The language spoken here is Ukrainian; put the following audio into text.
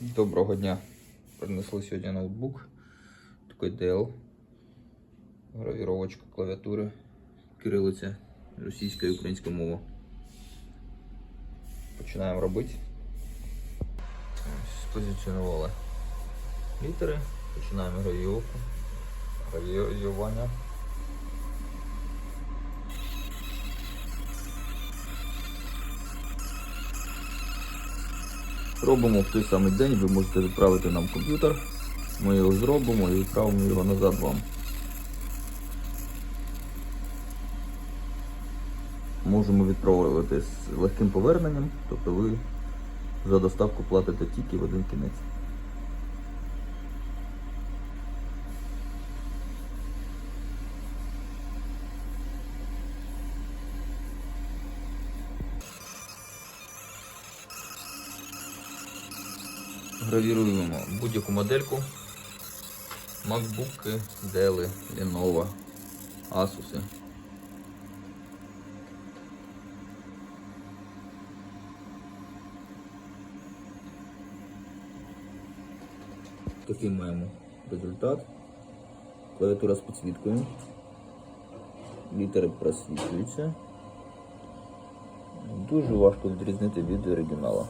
Доброго дня. Принесли сьогодні ноутбук. Такий Dell. Гравіровочка клавіатури. Кирилиця. Російська і українська мова. Починаємо робити. Спозиціонували літери. Починаємо. Гравіювання. Робимо в той самий день, ви можете відправити нам комп'ютер. Ми його зробимо і відправимо його назад вам. Можемо відправити з легким поверненням, тобто ви за доставку платите тільки в один кінець. Гравіруємо будь-яку модельку. MacBook, Dell, Lenovo, Asus. Такий маємо результат. Клавіатура з підсвіткою. Літери просвітлюються. Дуже важко відрізнити від оригіналу.